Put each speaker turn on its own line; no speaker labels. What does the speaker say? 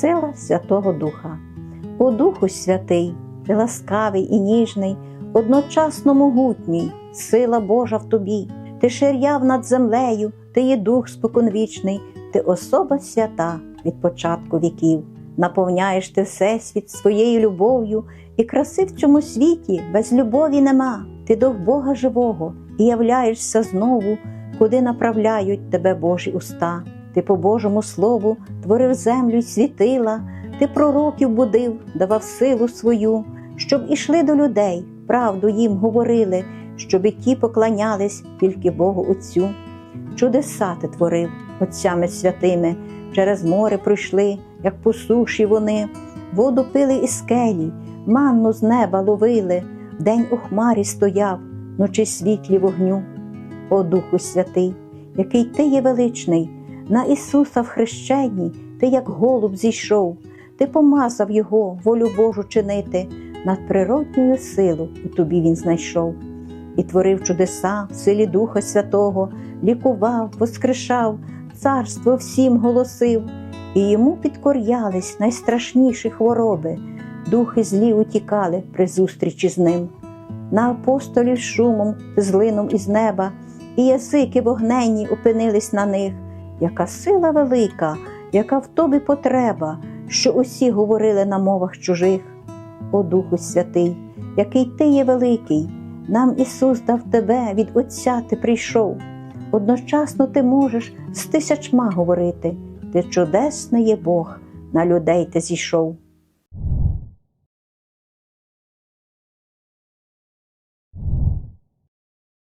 Сила Святого Духа. О Духу Святий, ти ласкавий і ніжний, одночасно могутній, сила Божа в тобі, ти ширяв над землею, ти є дух споконвічний, ти особа свята від початку віків. Наповняєш ти всесвіт своєю любов'ю, і краси в цьому світі без любові нема. Ти до Бога живого і являєшся знову, куди направляють тебе Божі уста. Ти по Божому слову творив землю й світила, ти пророків будив, давав силу свою, щоб ішли до людей, правду їм говорили, щоб і ті поклонялись тільки Богу Отцю. Чудеса ти творив отцями святими, через море пройшли, як по суші вони, воду пили із скелі, манну з неба ловили, вдень у хмарі стояв, ночі світлі вогню. О Духу Святий, який ти є величний, на Ісуса в хрещенні ти, як голуб, зійшов, ти помазав Його волю Божу чинити, надприродньою силу у тобі Він знайшов, і творив чудеса в силі Духа Святого, лікував, воскрешав, царство всім голосив, і йому підкорялись найстрашніші хвороби, духи злі утікали при зустрічі з ним. На апостолів шумом, злином із неба, і язики вогненні опинились на них. Яка сила велика, яка в тобі потреба, що усі говорили на мовах чужих. О Духу Святий, який ти є великий, нам Ісус дав тебе від Отця ти прийшов. Одночасно ти можеш з тисячма говорити, ти чудесний є Бог, на людей ти зійшов.